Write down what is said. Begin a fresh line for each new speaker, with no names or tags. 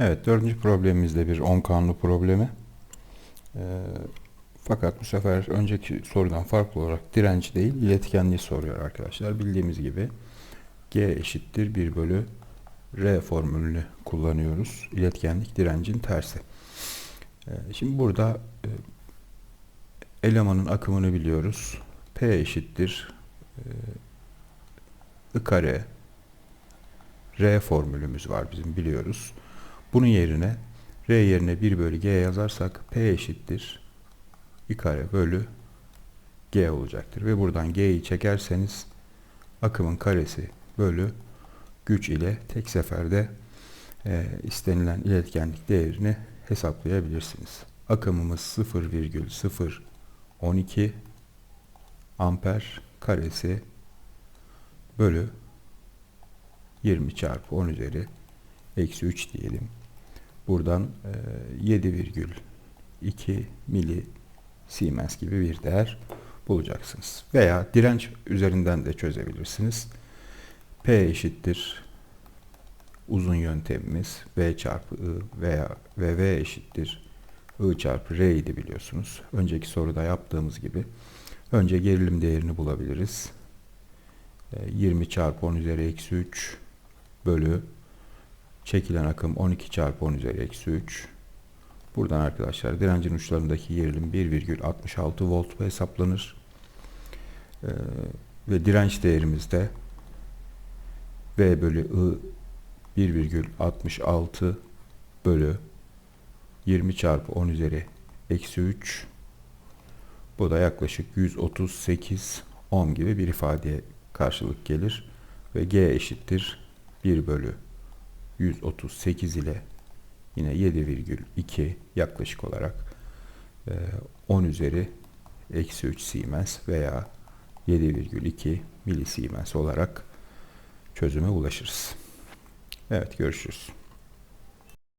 Evet dördüncü problemimiz de bir 10 kanunu problemi. Ee, fakat bu sefer önceki sorudan farklı olarak direnç değil iletkenliği soruyor arkadaşlar. Bildiğimiz gibi G eşittir 1 bölü R formülünü kullanıyoruz. İletkenlik direncin tersi. Ee, şimdi burada e, elemanın akımını biliyoruz. P eşittir e, I kare R formülümüz var bizim biliyoruz. Bunun yerine R yerine 1 bölü G yazarsak P eşittir I kare bölü G olacaktır. Ve buradan G'yi çekerseniz akımın karesi bölü güç ile tek seferde e, istenilen iletkenlik değerini hesaplayabilirsiniz. Akımımız 0,012 amper karesi bölü 20 çarpı 10 üzeri eksi 3 diyelim. Buradan e, 7,2 mili Siemens gibi bir değer bulacaksınız. Veya direnç üzerinden de çözebilirsiniz. P eşittir uzun yöntemimiz V çarpı I veya VV eşittir I çarpı R idi biliyorsunuz. Önceki soruda yaptığımız gibi. Önce gerilim değerini bulabiliriz. E, 20 çarpı 10 üzeri eksi 3 bölü çekilen akım 12 çarpı 10 üzeri eksi 3. Buradan arkadaşlar direncin uçlarındaki gerilim 1,66 volt hesaplanır. Ee, ve direnç değerimiz de V bölü I 1,66 bölü 20 çarpı 10 üzeri eksi 3. Bu da yaklaşık 138 ohm gibi bir ifadeye karşılık gelir. Ve G eşittir 1 bölü 138 ile yine 7,2 yaklaşık olarak 10 üzeri eksi 3 Siemens veya 7,2 milisiemens olarak çözüme ulaşırız. Evet görüşürüz.